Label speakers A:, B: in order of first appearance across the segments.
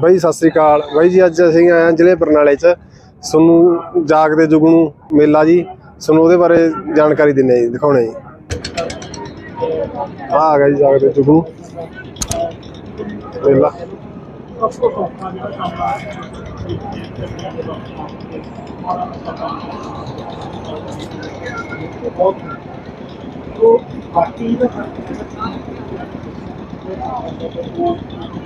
A: ਬਾਈ, ਸਤਿ ਸ੍ਰੀ ਅਕਾਲ। ਬਾਈ ਜੀ, ਅੱਜ ਅਸੀਂ ਆਏ ਹਾਂ ਜ਼ਿਲ੍ਹੇ ਬਰਨਾਲੇ 'ਚ। ਤੁਹਾਨੂੰ ਜਾਗਦੇ ਜੁਗਨੂ ਮੇਲਾ ਜੀ। ਤੁਹਾਨੂੰ ਉਹਦੇ ਬਾਰੇ ਜਾਣਕਾਰੀ ਦਿੰਨੇ ਜੀ, ਦਿਖਾਉਣੇ ਜੀ। ਆਹ ਆ ਗਿਆ ਜੀ ਜਾਗਦੇ ਜੁਗਨੂ ਮੇਲਾ।
B: ਕੈਨੇਡਾ ਦੇ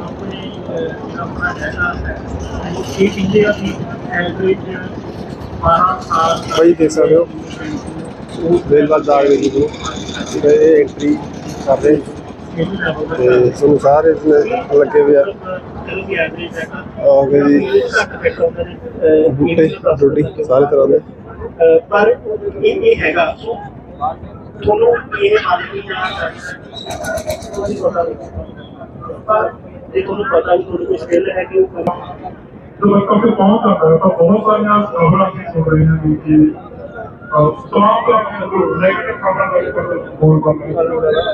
B: ਆਪਣੇ ਅਹ, ਆਪਣਾ ਹੈਗਾ ਇਹ ਕਹਿੰਦੇ ਆ ਕਿ ਐਵਰੇਜ 12 ਸਾਲ
A: ਬਾਈ ਦੇਖ ਸਕਦੇ ਹੋ ਮੇਲਾ ਜਾਗਦੇ ਜੁਗਨੂ ਇਹ ਐਂਟਰੀ ਕਰ ਰਹੇ ਤੇ ਤੁਹਾਨੂੰ ਸਾਰੇ ਇਸਨੇ ਲੱਗੇ ਹੋਏ ਆ ਹੋ ਗਏ ਜੀ। ਬੂਟੇ ਰੋਟੀ ਸਾਰੇ ਤਰ੍ਹਾਂ ਦੇ
B: ਪਰ ਇਹ ਇਹ ਹੈਗਾ ਤੁਹਾਨੂੰ ਇਹ ਆਦਮੀ ਨਾਲ ਪਰ ਜੇ ਤੁਹਾਨੂੰ ਪਤਾ ਵੀ ਤੁਹਾਨੂੰ ਕੋਈ ਸਕਿੱਲ ਹੈ ਕਿ ਉਹ ਕਰਨਾ।
C: ਕਿਉਂਕਿ ਬਹੁਤ ਆਉਂਦਾ ਹੈ ਤਾਂ ਬਹੁਤ ਸਾਰੀਆਂ ਪ੍ਰੋਬਲਮਾਂ ਵੀ ਸੁਣ ਰਹੀਆਂ ਨੇ ਕਿ कि तमाम तरह की जो नेगेटिव खबर है पर फोन कर रहे हैं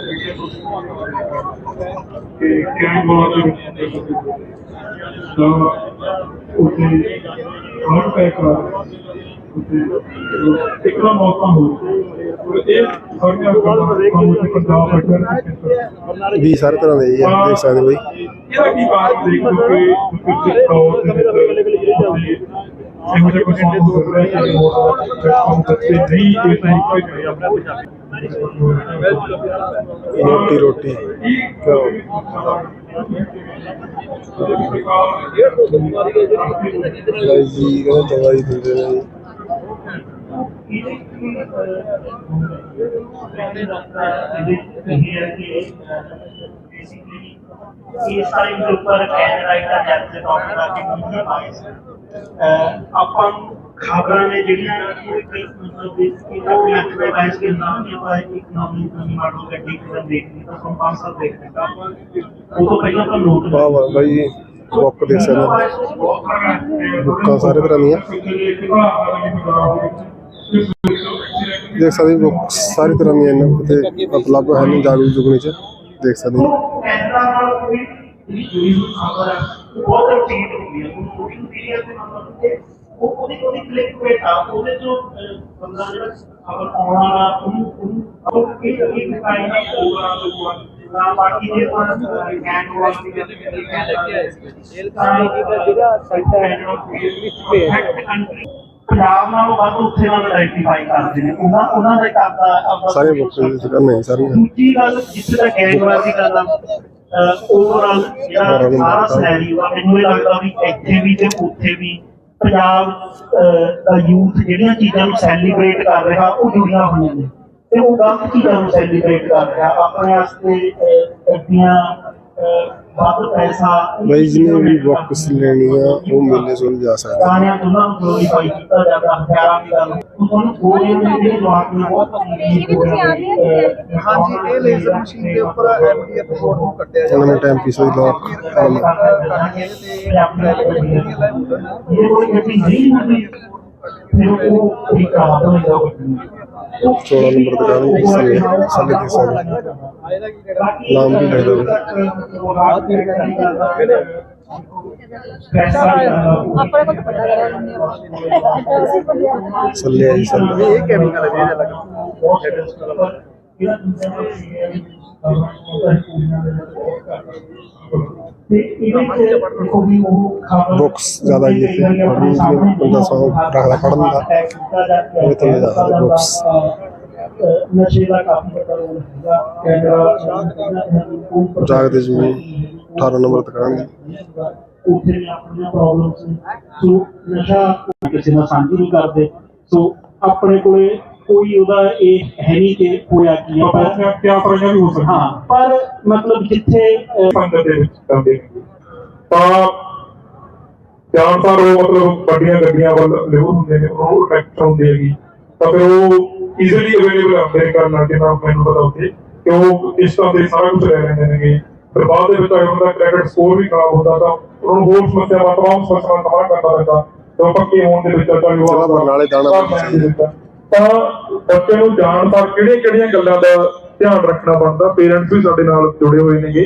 C: कि क्या बात है तो उसे हर पैक इतना मौसम हो तो एक सारी खबर हम उसे पंजाब बैठे
A: ਵੀ ਸਾਰੇ ਤਰ੍ਹਾਂ ਦੇ ਜੀ ਆ, ਦੇਖ ਸਕਦੇ ਹੋ ਬਾਈ
C: ਇਹਦਾ ਕੀ ਕਾਰਨ ਦੇਖ ਲਓ ਕਿ ਪਿਛਲੇ ਤੌਰ ਤੇ ਇਹੋ ਜਿਹਾ ਕੁਝ ਹੋ ਰਿਹਾ ਹੈ ਕਿ ਉਹ ਬੱਚੇ ਨਹੀਂ ਇਹ ਤਾਂ ਇੱਕੋ
A: ਨੇ
B: ਇਸ ਦੇ ਦਾ ਦੇ ਆਪਾਂ ਨੂੰ ਖਬਰਾਂ ਨੇ ਜਿਹੜੀਆਂ ਇੱਕ ਮਤਲਬ ਕਿ ਉਹ ਵੀ ਅੱਜ ਦੇ ਵਾਇਸ ਕੇ ਨਾਮ ਨਹੀਂ ਆਪਾਂ ਇਕਨੋਮੀ ਇਕਨੋਮੀ ਮਾਡਲ ਗੱਡੀ ਕਿਦਾਂ ਦੇਖਦੀ ਤਾਂ ਕੰਪਾਂਸਰ ਦੇਖਦੇ ਤਾਂ ਆਪਾਂ ਉਹ ਤੋਂ ਪਹਿਲਾਂ ਤਾਂ ਨੋਟ
A: ਵਾਹ ਵਾਹ ਬਾਈ ਦੇਖ ਸਕਦੇ ਹੋ। ਬੁੱਕਾਂ ਸਾਰੇ ਤਰ੍ਹਾਂ ਦੀਆਂ। ਦੇਖ ਸਕਦੇ ਹੋ ਸਾਰੀ ਤਰ੍ਹਾਂ ਦੀਆਂ ਇਹਨਾਂ ਤੇ ਉਪਲਬਧ ਹਨ ਜਾਗਰੂਕ ਜੁਗਨੀ ਚ ਦੇਖ ਸਕਦੇ ਹੋ।
B: ਜਿਹੜੀ ਜੁੜੀ ਹੋਈ ਖਬਰ ਹੈ ਉਹ ਬਹੁਤ ਚੀਜ਼ ਹੁੰਦੀ ਹੈ ਉਹ ਕੋਈ ਮੀਡੀਆ ਦੇ ਮਤਲਬ ਕਿ ਉਹ ਉਹਦੀ ਉਹਦੀ ਕਲਿੱਕ ਵੇਟ ਆ ਉਹਦੇ ਚੋਂ ਅਹ, ਬੰਦਾ ਜਿਹੜਾ ਖਬਰ ਪਾਉਣ ਵਾਲਾ ਉਹਨੂੰ ਉਹਨੂੰ ਉਹ ਇੱਕ ਇੱਕ ਕਾਇਨ ਦਾ ਪ੍ਰੋਗਰਾਮ ਨਾ ਬਾਕੀ ਜੇ ਆਪਾਂ ਗੈਂਗ ਵਾਲਾ ਦੀ ਗੱਲ ਕਰੀਏ ਜੇਲ੍ਹ ਕਾਨੂੰਨੀ ਦਾ ਜਿਹੜਾ ਸੈਕਟਰ ਹੈ ਇੰਗਲਿਸ਼ ਤੇ ਪੰਜਾਬ ਨਾਲੋਂ ਵੱਧ ਉੱਥੇ ਨਾਲ ਆਈਡੈਂਟੀਫਾਈ ਕਰਦੇ ਨੇ ਉਹਨਾਂ ਉਹਨਾਂ ਦੇ ਕਰਦਾ ਆਪਦਾ
A: ਸਾਰੇ ਬੁੱਕ ਵਿੱਚ ਕਰਨੇ ਸਾਰੀਆਂ
B: ਦੂਜੀ ਗੱਲ ਜਿੱਥੇ ਤੱਕ ਗੈਂਗਵਾਰ ਦੀ ਗੱਲ ਆ ਓਵਰਆਲ ਜਿਹੜਾ ਸਾਰਾ ਸਿਨੈਰੀਓ ਆ ਮੈਨੂੰ ਇਹ ਲੱਗਦਾ ਵੀ ਇੱਥੇ ਵੀ ਤੇ ਉੱਥੇ ਵੀ ਪੰਜਾਬ ਦਾ ਯੂਥ ਜਿਹੜੀਆਂ ਚੀਜ਼ਾਂ ਨੂੰ ਸੈਲੀਬ੍ਰੇਟ ਕਰ ਰਿਹਾ ਉਹ ਜੁੜੀਆਂ ਹੋਈਆਂ ਨੇ। ਤੇ ਉਹ ਗਲਤ ਚੀਜ਼ਾਂ ਨੂੰ ਸੈਲੀਬ੍ਰੇਟ ਕਰ ਰਿਹਾ ਆਪਣੇ ਵਾਸਤੇ ਅਹ, ਗੱਡੀਆਂ ਅਹ, ਵੱਧ ਪੈਸਾ
A: ਬਾਈ ਜੀ ਨੇ ਵੀ ਬੁੱਕਸ ਲੈਣੀ ਆ ਉਹ ਮੇਲੇ ਸੁਣ ਜਾ ਸਕਦੇ।
B: ਗਾਣਿਆਂ ਤੋਂ ਉਹਨਾਂ ਨੂੰ ਗਲੋਰੀਫਾਈ ਕੀਤਾ ਜਾਂਦਾ ਹਥਿਆਰਾਂ ਦੀ ਗੱਲ। ਤੁਹਾਨੂੰ ਗੋਲੇ ਦੇ ਜਿਹੜੇ ਜਵਾਬ ਨੇ ਬਹੁਤ
D: ਵੀ ਤੁਸੀਂ ਆਉਂਦੇ ਹੋ?
E: ਹਾਂਜੀ ਇਹ ਲੇਜ਼ਰ ਮਸ਼ੀਨ ਦੇ ਉੱਪਰ ਐਮਡੀਐਫ ਕੋਡ ਨੂੰ ਕੱਟਿਆ
A: ਇਹਨਾਂ ਨੇ ਟਾਈਮ ਪੀਸ ਦੀ ਲੋਕ
B: ਇਹ ਕੋਈ ਗੱਡੀ ਨਹੀਂ ਹੁੰਦੀ। ਫਿਰ ਉਹ ਇੱਕ ਆਪ ਨੂੰ ਜਾਓ
A: 16 ਨੰਬਰ ਦੁਕਾਨ ਵੀ ਸਾਲੇ ਸਾਲੇ ਦੇ ਸਾਲੇ ਨਾਮ ਵੀ ਲੱਗਦਾ
D: ਆਪਣੇ ਕੋਲ ਪਤਾ ਅਸੀਂ ਬੰਦੇ
A: ਸੱਲੇ ਆ ਜੀ ਸੱਲੇ
E: ਇਹ ਕੈਮੀਕਲ ਹੈ। ਜਿਹੜਾ ਲੱਗਾ
B: ਬੁੱਕਸ
A: ਜ਼ਿਆਦਾ ਜੀ ਇੱਥੇ ਪੜ੍ਹਨ ਨੂੰ ਬੰਦਾ ਸੌ ਰੱਖਦਾ ਪੜ੍ਹਨ ਦਾ। ਉਹ ਤਾਂ ਦੱਸਦੇ books।
B: ਨਸ਼ੇ ਦਾ ਕਾਫੀ ਪਤਾ ਰੋਲ ਹੈਗਾ ਕੈਨਰਾ
A: ਜਾਗਦੇ ਜੀ 18 ਨੰਬਰ ਦੁਕਾਨ ਜੀ
B: ਉੱਥੇ ਵੀ ਆਪਣੀਆਂ ਪ੍ਰੋਬਲਮਸ ਨੇ। ਸੋ ਨਸ਼ਾ ਕਿਸੇ ਨਾਲ ਸਾਂਝੀ ਨਹੀਂ ਕਰਦੇ। ਸੋ ਆਪਣੇ ਕੋਲੇ ਕੋਈ ਉਹਦਾ ਇਹ ਹੈ ਨਹੀਂ ਕਿ ਹੋਇਆ ਕੀ ਹੈ। ਪਰ
C: ਕਿਆ ਪ੍ਰਸ਼ਨ ਵੀ ਹੋ ਸਕਦਾ
B: ਹਾਂ। ਪਰ ਮਤਲਬ ਜਿੱਥੇ ਅਹ,
C: ਸੰਗਤ ਦੇ ਵਿੱਚ ਕਰਦੇ ਨੇ ਤਾਂ ਜ਼ਿਆਦਾਤਰ ਉਹ ਮਤਲਬ ਵੱਡੀਆਂ ਗੱਡੀਆਂ ਵੱਲ ਲਿਵਰ ਹੁੰਦੇ ਨੇ ਉਹ ਅਟਰੈਕਟ ਹੁੰਦੇ ਹੈਗੀ। ਤਾਂ ਫਿਰ ਉਹ ਈਜ਼ੀਲੀ ਅਵੇਲੇਬਲ ਹੁੰਦੇ ਕਰਨ ਲੱਗ ਨਾ ਮੈਨੂੰ ਪਤਾ ਉੱਤੇ ਕਿ ਉਹ ਇਸ ਤਰ੍ਹਾਂ ਦੇ ਸਾਰਾ ਕੁਝ ਲੈ ਲੈਂਦੇ ਨੇਗੇ। ਫਿਰ ਬਾਅਦ ਦੇ ਵਿੱਚ ਅਗਰ ਉਹਦਾ ਕ੍ਰੈਡਿਟ ਸਕੋਰ ਵੀ ਖਰਾਬ ਹੁੰਦਾ ਤਾਂ ਉਹਨਾਂ ਨੂੰ ਹੋਰ ਸਮੱਸਿਆਵਾਂ ਤਮਾਮ ਸਮੱਸਿਆਵਾਂ ਦਾ ਸਾਹਮਣਾ ਕਰਨਾ ਪੈਂਦਾ। ਤੇ ਪੱਕੇ ਹੋਣ ਦੇ ਵਿੱਚ ਚਾਹੇ ਉਹ
A: ਜ਼ਿਲ੍ਹਾ ਬਰਨਾਲੇ ਦਾਣਾ
C: ਦੇ ਵਿੱਚ। ਤਾਂ ਬੱਚੇ ਨੂੰ ਜਾਣਦਾ ਕਿਹੜੀਆਂ ਕਿਹੜੀਆਂ ਗੱਲਾਂ ਦਾ ਧਿਆਨ ਰੱਖਣਾ ਬਣਦਾ? ਪੇਰੈਂਟਸ ਵੀ ਸਾਡੇ ਨਾਲ ਜੁੜੇ ਹੋਏ ਨੇਗੇ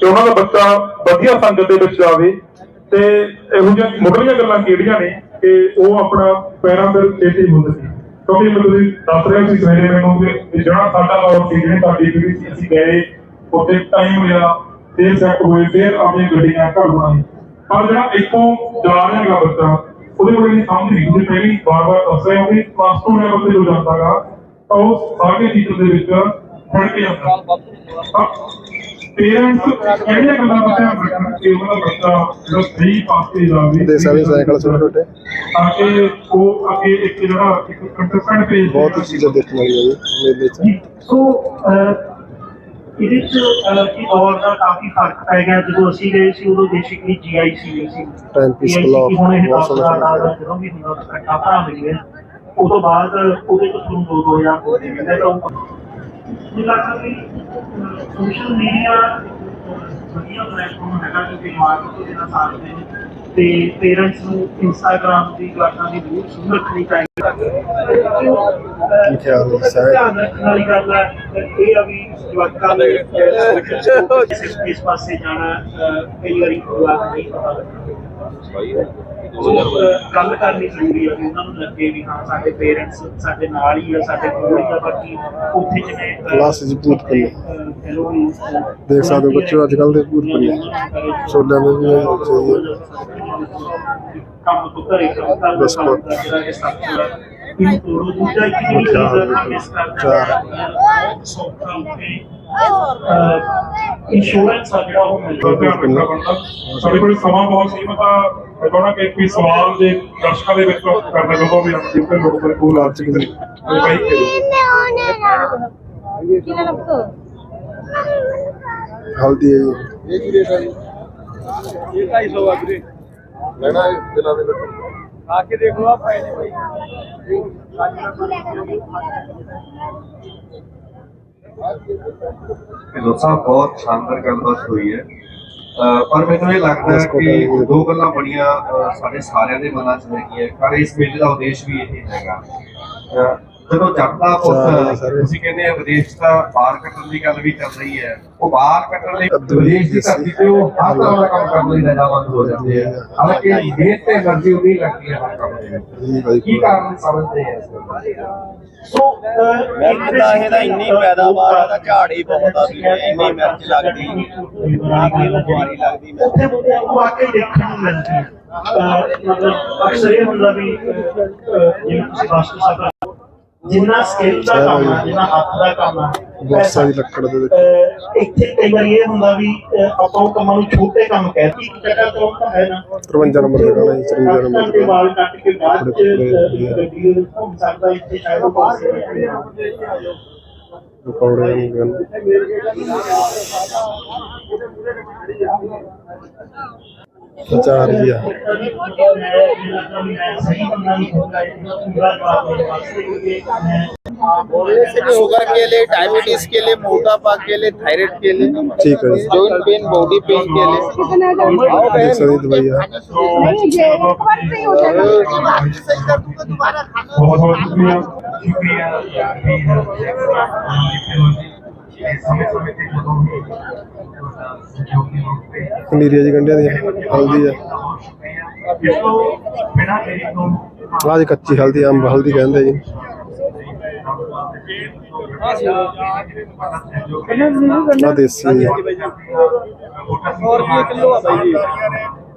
C: ਕਿ ਉਹਨਾਂ ਦਾ ਬੱਚਾ ਵਧੀਆ ਸੰਗਤ ਦੇ ਵਿੱਚ ਜਾਵੇ ਤੇ ਇਹੋ ਜਿਹੀਆਂ ਮੁੱਢਲੀਆਂ ਗੱਲਾਂ ਕਿਹੜੀਆਂ ਨੇ ਕਿ ਉਹ ਆਪਣਾ ਪੈਰਾਂ ਤੇ ਛੇਤੀ ਹੁੰਦੇ ਸੀ ਕਿਉਂਕਿ ਮੈਨੂੰ ਤੁਸੀਂ ਦੱਸ ਰਹੇ ਸੀ ਸਵੇਰੇ ਮੈਨੂੰ ਕਿ ਜਿਹੜਾ ਸਾਡਾ ਦੌਰ ਸੀ ਜਿਹੜੀ ਸਾਡੀ ਪੀੜ੍ਹੀ ਅਸੀਂ ਗਏ, ਉੱਥੇ ਟਾਈਮ ਹੋਇਆ, ਫੇਰ ਸੈੱਟ ਹੋਏ, ਫਿਰ ਆਪਣੀ ਗੱਡੀਆਂ ਘਰ ਬਣਾਈ ਪਰ ਜਿਹੜਾ ਇੱਥੋਂ ਜਾ ਰਿਹਾ ਬੱਚਾ ਉਹਦੇ ਕੋਲ ਸਮਝ ਨਹੀਂ ਉਹਦੇ ਪਹਿਲੀ ਵਾਰ ਵਾਰ ਦੱਸ ਰਿਹਾ ਕਿ ਪਲੱਸ 2 ਲੈਵਲ ਤੇ ਜੋ ਜਾਂਦਾਗਾ ਤਾਂ ਉਹ ਸਾਰੇ ਟੀਚਰ ਦੇ ਵਿੱਚ ਫੜ ਕੇ ਜਾਂਦਾ। ਪੇਰੈਂਟਸ ਕਿਹੜੀਆਂ ਗੱਲਾਂ ਦਾ ਧਿਆਨ ਰੱਖਣ ਕਿ ਉਹਨਾਂ ਦਾ ਬੱਚਾ ਜਿਹੜਾ ਸਹੀ ਪਾਸੇ ਜਾਵੇ
A: ਦੇ ਸਾਰੇ ਸਾਈਕਲ ਛੋਟੇ ਛੋਟੇ
C: ਤਾਂ ਕਿ ਉਹ ਅੱਗੇ ਇੱਕ ਜਿਹੜਾ ਇੱਕ ਕੰਟੈਸਟੈਂਟ ਪੇਜ
A: ਬਹੁਤ ਹੀ ਚੀਜ਼ਾਂ ਦੇਖਣ ਵਾਲੀਆਂ ਜੀ ਮੇਲੇ 'ਚ।
B: ਸੋ ਇਹਦੇ ਚ ਅਹ, ਇਹ ਦੌਰ ਦਾ ਕਾਫੀ ਫ਼ਰਕ ਪੈ ਗਿਆ। ਜਦੋਂ ਅਸੀਂ ਗਏ ਸੀ ਉਦੋਂ ਬੇਸਿਕਲੀ ਜੀਆਈਸੀ ਨਹੀਂ ਸੀ।
A: Time piece
B: GIC
A: block,
B: ਹੁਣ ਇਹ
A: ਬਹੁਤ
B: ਦਸ
A: ਸੋਹਣਾ
B: ਦਾ।
A: ਫ਼ਰਕ
B: ਨਾਲ ਜਦੋਂ ਵੀ ਹੁੰਦਾ ਤਾਂ ਇਕੱਠਾ ਭਰਾ ਮਿਲੀਏ ਉਹ ਤੋਂ ਬਾਅਦ ਉਹਦੇ ਤੋਂ ਤੁਹਾਨੂੰ ਦੋ ਦੋ ਹਜ਼ਾਰ ਹੋ ਜਾਂਦੇ ਤਾਂ ਉਹ ਜਿਹਾ ਕਿ ਸੋਸ਼ਲ ਮੀਡੀਆ ਵਧੀਆ ਪਲੇਟਫਾਰਮ ਹੈਗਾ ਕਿ ਮਾਰਕੀਟ ਦੇ ਨਾਲ ਸਾਥ ਦੇ ਤੇ ਪੇਰੈਂਟਸ ਨੂੰ ਇੰਸਟਾਗ੍ਰਾਮ ਦੀ ਗਾਣਾ ਦੀ ਬਹੁਤ ਸੁਣ ਰੱਖਣੀ ਚਾਹੀਦੀ
A: ਕੀ ਖਿਆਲ ਹੈ ਸਾਹਿਬ?
B: ਧਿਆਨ ਰੱਖਣ ਵਾਲੀ ਗੱਲ ਹੈ ਇਹ ਆ ਵੀ ਜਵਾਕਾਂ ਦੇ ਇਸ ਇਸ ਪਾਸੇ ਜਾਣਾ ਕਈ ਵਾਰੀ ਜਵਾਕ ਨਹੀਂ ਪਤਾ ਲੱਗਦਾ ਗੱਲ ਕਰਨੀ ਜ਼ਰੂਰੀ ਹੈ ਵੀ ਉਹਨਾਂ ਨੂੰ ਲੱਗੇ ਵੀ ਹਾਂ ਸਾਡੇ ਪੇਰੈਂਟਸ ਸਾਡੇ ਨਾਲ ਹੀ ਆ ਸਾਡੇ ਕੋਲ ਹੀ ਆ ਬਾਕੀ ਉੱਥੇ
A: ਕਲਾਸ 'ਚ।
B: ਅਹ, ਕਹਿ ਲਓ ਵੀ, ਅਹ,
A: ਦੇਖ ਸਕਦੇ ਹੋ ਬੱਚੇ ਅੱਜ ਕੱਲ੍ਹ ਦੇ ਭੂਤ ਪੰਨੇ। ਛੋਲਿਆਂ ਦੇ ਵੀ ਚਾਹੀਏ।
B: ਕੰਮ ਤੋਂ ਘਰੇ ਕੰਮ ਦਾ ਜਿਹੜਾ ਇਹ ਸਭ ਤੋਂ ਇਹ ਤੋੜੋ ਦੂਜਾ ਇੱਕ ਜਿਹੜੀ ਚੀਜ਼ ਹੈ ਮਿਸ ਕਰਦਾ ਸੌਖਾ ਉੱਤੇ ਇੰਸ਼ੋਰੈਂਸ ਆ ਜਿਹੜਾ ਉਹ ਮਿਲਦਾ
C: ਧਿਆਨ ਰੱਖਣਾ ਪੈਂਦਾ ਸਾਡੇ ਕੋਲ ਸਮਾਂ ਬਹੁਤ ਸੀਮਤ ਆ ਮੈਂ ਕਹਣਾ ਕਿ ਕੋਈ ਸਵਾਲ ਦੇ ਦਰਸ਼ਕਾਂ ਦੇ ਵਿੱਚ ਕਰਨੇ ਜਦੋਂ ਵੀ ਆਪ ਜਿੱਥੇ ਲੋਕ ਕੋਈ ਕੋਲ ਆ ਚੁੱਕੇ ਨੇ ਭਾਈ
D: ਕੀ ਲੈਣਾ ਪੁੱਤ
A: ਹਲਦੀ ਹੈ ਜੀ।
E: ਇਹ ਕੀ ਰੇਟ ਹੈ ਜੀ ਇਹ 250 ਆ ਵੀਰੇ ਲੈਣਾ ਹੈ ਦਿਲਾਂ ਦੇ ਵਿੱਚ। ਆ ਕੇ ਦੇਖ ਲਓ ਆ ਪਏ ਨੇ ਭਾਈ
F: ਢਿੱਲੋਂ ਸਾਹਿਬ ਬਹੁਤ ਸ਼ਾਨਦਾਰ ਗੱਲਬਾਤ ਹੋਈ ਹੈ। ਅਹ ਪਰ ਮੈਨੂੰ ਇਹ ਲੱਗਦਾ ਹੈ ਕਿ ਦੋ ਗੱਲਾਂ ਬੜੀਆਂ ਸਾਡੇ ਸਾਰਿਆਂ ਦੇ ਮਨਾਂ 'ਚ ਹੈਗੀਆਂ। ਪਰ ਇਸ ਮੇਲੇ ਦਾ ਉਦੇਸ਼ ਵੀ ਇਹ ਹੈਗਾ। ਜਦੋਂ ਜੱਟ ਦਾ ਪੁੱਤ ਤੁਸੀਂ ਕਹਿੰਦੇ ਆ ਵਿਦੇਸ਼ ਦਾ ਬਾਹਰ ਕੱਢਣ ਦੀ ਗੱਲ ਵੀ ਚੱਲ ਰਹੀ ਹੈ। ਉਹ ਬਾਹਰ ਕੱਢਣ ਲਈ ਵਿਦੇਸ਼ ਦੀ ਧਰਤੀ ਤੇ ਉਹ ਹਰ ਤਰ੍ਹਾਂ ਦਾ ਕੰਮ ਕਰਨ ਲਈ ਰਜਾਮੰਦ ਹੋ ਜਾਂਦੇ ਆ। ਹਾਲਾਂਕਿ ਦੇਸ਼ ਤੇ ਮਰਜ਼ੀ ਉਹਦੀ ਲੱਗਦੀ ਹੈ ਹਰ ਕੰਮ ਦੇ। ਕੀ ਕਾਰਨ ਸਮਝਦੇ ਆ
B: ਸੋ
E: ਮਿਰਚ ਦਾ ਇਹਦਾ ਇੰਨੀ ਪੈਦਾਵਾਰ ਆ, ਇਹਦਾ ਝਾੜ ਹੀ ਬਹੁਤ ਆ ਵੀਰੇ, ਇੰਨੀ ਮਿਰਚ ਲੱਗਦੀ, ਇੰਨੀ ਬਿਮਾਰੀ ਲੱਗਦੀ ਮਿਰਚ।
B: ਉੱਥੇ ਵਾਕਈ ਦੇਖਣ ਨੂੰ ਮਿਲਦੀ ਹੈ। ਮਤਲਬ ਅਕਸਰ ਇਹ ਹੁੰਦਾ ਵੀ ਜਿਵੇਂ ਤੁਸੀਂ ਵਾਸਤੂ ਸਕਾ ਜਿੰਨਾ ਸਕਿੱਲ ਦਾ ਕੰਮ ਹੈ ਜਿੰਨਾ ਹੱਥ ਦਾ ਕੰਮ ਹੈ
A: ਬੋਕਸਾਂ ਦੀ ਲੱਕੜ ਦੇ ਵਿੱਚ।
B: ਇੱਥੇ ਕਈ ਵਾਰੀ ਇਹ ਹੁੰਦਾ ਵੀ ਆਪਾਂ ਉਹ ਕੰਮਾਂ ਨੂੰ ਛੋਟੇ ਕੰਮ ਕਹਿੰਦੇ ਇੱਕ ਜਗ੍ਹਾ ਤੋਂ ਤਾਂ ਹੈ ਨਾ।
A: 53 ਨੰਬਰ ਦਾ ਗਾਣਾ ਜੀ 53 ਨੰਬਰ
B: ਦੇ ਵਾਲ ਕੱਟ ਕੇ ਬਾਅਦ ਚ ਗੱਡੀ ਵਿੱਚ ਘੁੰਮ ਸਕਦਾ ਇੱਥੇ ਸ਼ਾਇਦ ਉਹ ਪਾਸੇ
A: ਪਕੌੜੇ ਨੂੰ ਗਨ ਅਚਾਰ ਜੀ ਆ।
B: ਸਹੀ ਬੰਦਾ ਨਹੀਂ प्रचार किया
E: शुगर के लिए डायबिटीज़ के लिए मोटापा के लिए थायराइड के लिए।
A: ठीक है।
E: जॉइंट पेन बॉडी पेन के लिए।
C: तो भैया। बहुत बहुत शुक्रिया।
A: ਪਨੀਰੀਆਂ ਜੀ ਗੰਢਿਆਂ ਦੀਆਂ ਹਲਦੀ ਆ। ਆਹ ਜੀ ਕੱਚੀ ਹਲਦੀ ਅੰਬ ਹਲਦੀ ਕਹਿੰਦੇ ਜੀ। ਆ ਦੇਸੀ ਹੋਰ
E: 1 ਕਿਲੋ ਆ ਬਾਈ ਜੀ।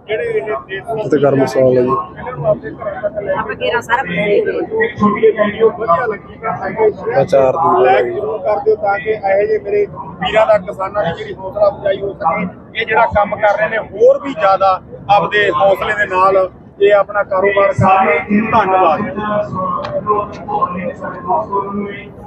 A: ਜਿਹੜੇ ਇਹ ਤੇ ਗਰਮ ਮਸਾਲਾ ਜੀ। ਆਪਾਂ ਕੇਰਾ
G: ਸਾਰਾ
A: ਪੂਰੇ
G: ਜ਼ਰੂਰ ਕਰ ਤਾਂ ਕਿ ਇਹੋ ਜੇ ਮੇਰੇ ਵੀਰਾਂ ਦਾ ਕਿਸਾਨਾਂ ਦੀ ਜਿਹੜੀ ਹੌਸਲਾ ਅਫਜ਼ਾਈ ਹੋ ਸਕੇ। ਇਹ ਜਿਹੜਾ ਕੰਮ ਕਰ ਰਹੇ ਨੇ ਹੋਰ ਵੀ ਜ਼ਿਆਦਾ ਆਪਦੇ ਹੌਸਲੇ ਦੇ ਨਾਲ ਇਹ ਆਪਣਾ ਕਾਰੋਬਾਰ ਕਰ ਧੰਨਵਾਦ।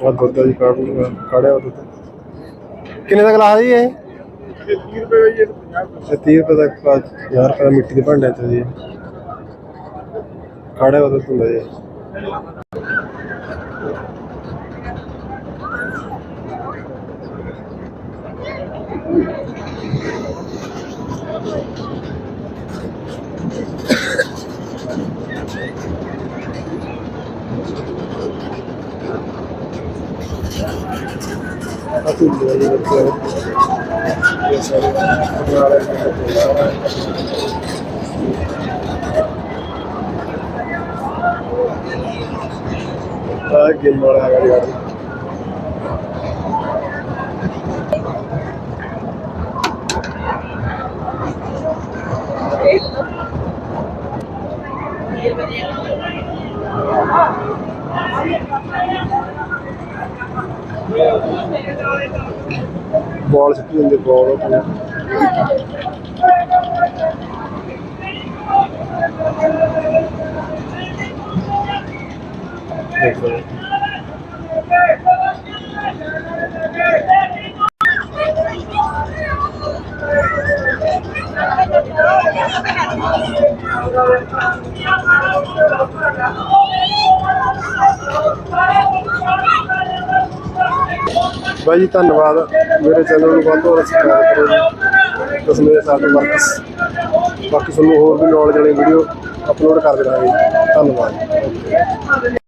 A: ਉਹ ਦੁੱਧ ਦੀ ਕਾੜ ਕਾੜਿਆ ਦੁੱਧ ਕਿੰਨੇ ਦਾ ਗਲਾਸ ਜੀ ਇਹ?
G: 30 ਰੁਪਏ ਜੀ
A: 30 ਰੁਪਏ ਦਾ ਗਲਾਸ 1000 ਰੁਪਏ ਦਾ ਮਿੱਟੀ ਦੇ ਭਾਂਡੇ ਚ ਜੀ। ਕਾੜਿਆ ਉਹ ਦੁੱਧ ਹੁੰਦਾ ਜੀ। ਅਸੀਂ ਲੈ ਜੀ ਬੱਚੇ ਇਹ ਸਾਰੇ ਬਣਾ ਆ ਗੇਮ ਵਾਲਾ ਹੈਗਾ ਯਾਰ ਬਾਲ ਸਿੱਟੀ ਹੁੰਦੇ ਬਾਲ ਆਪਣੇ ਦੇਖੋ ਬਾਈ ਜੀ, ਧੰਨਵਾਦ। ਮੇਰੇ ਚੈਨਲ ਨੂੰ ਵੱਧ ਤੋਂ ਵੱਧ ਸਬਸਕ੍ਰਾਈਬ ਕਰੋ ਜੀ। ਦਸਵੇਂ ਸਾਲ ਤੋਂ ਵਰਕਸ ਬਾਕੀ ਤੁਹਾਨੂੰ ਹੋਰ ਵੀ ਨੌਲੇਜ ਵਾਲੀ ਵੀਡੀਓ ਅਪਲੋਡ ਕਰ ਰਹਾਂਗੇ ਧੰਨਵਾਦ।